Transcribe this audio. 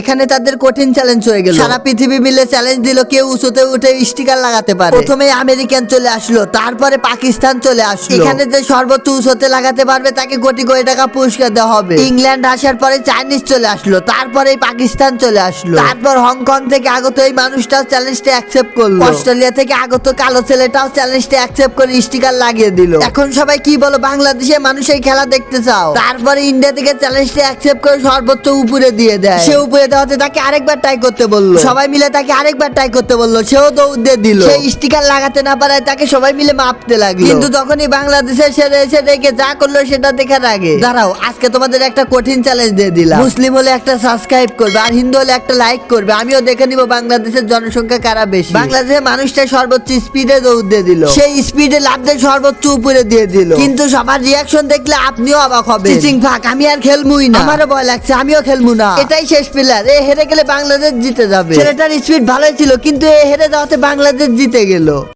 এখানে তাদের কঠিন চ্যালেঞ্জ হয়ে গেল। সারা পৃথিবী মিলে চ্যালেঞ্জ দিল কেউ উঁচুতে উঠে স্টিকার লাগাতে পারে। প্রথমে আমেরিকান চলে আসলো তারপরে পাকিস্তান চলে আসলো। এখানে যে সর্বোচ্চ উঁচুতে লাগাতে পারবে তাকে কোটি কোটি টাকা পুরস্কার দেওয়া হবে। ইংল্যান্ড আসার পরে চাইনিজ চলে আসলো তারপরে পাকিস্তান চলে আসলো। তারপর হংকং থেকে আগত এই মানুষটাও চ্যালেঞ্জটা অ্যাকসেপ্ট করল। অস্ট্রেলিয়া থেকে আগত কালো ছেলেটাও চ্যালেঞ্জটা অ্যাকসেপ্ট করে স্টিকার লাগিয়ে দিল। এখন সবাই কি বলো বাংলাদেশে মানুষ এই খেলা দেখতে চাও? তারপরে ইন্ডিয়া থেকে চ্যালেঞ্জটা অ্যাকসেপ্ট করে সর্বোচ্চ উপরে দিয়ে দেয়। সে উপরে দেওয়াতে তাকে আরেকবার ট্রাই করতে বলল। সবাই মিলে তাকে আরেকবার ট্রাই করতে বলল সেও দৌড় দিয়ে দিল। সেই স্টিকার লাগাতে না পারায় তাকে সবাই মিলে মাপতে লাগল। কিন্তু তখনই বাংলাদেশে সেরে এসে দেখে যা করল সেটা দেখার আগে। দাঁড়াও আজকে তোমাদের একটা কঠিন চ্যালেঞ্জ দিয়ে দিলাম। মুসলিম হলে একটা সাবস্ক্রাইব করবে আর হিন্দু হলে একটা লাইক করবে। আমিও দেখে নিব বাংলাদেশের জনসংখ্যা কারা বেশি। বাংলাদেশের মানুষটা সর্বোচ্চ স্পিডে দৌড় দিয়ে দিল। সেই স্পিডে লাভ দিয়ে সর্বোচ্চ উপরে দিয়ে দিল। কিন্তু সবার রিয়াকশন দেখলে আপনিও অবাক হবে আমি আর খেলমুই না। আমারও ভয় লাগছে আমিও খেলমু না। এটাই শেষ এ হেরে গেলে বাংলাদেশ জিতে যাবে। ছেলেটার স্পিড ভালোই ছিল, কিন্তু এ হেরে যাওয়াতে বাংলাদেশ জিতে গেল।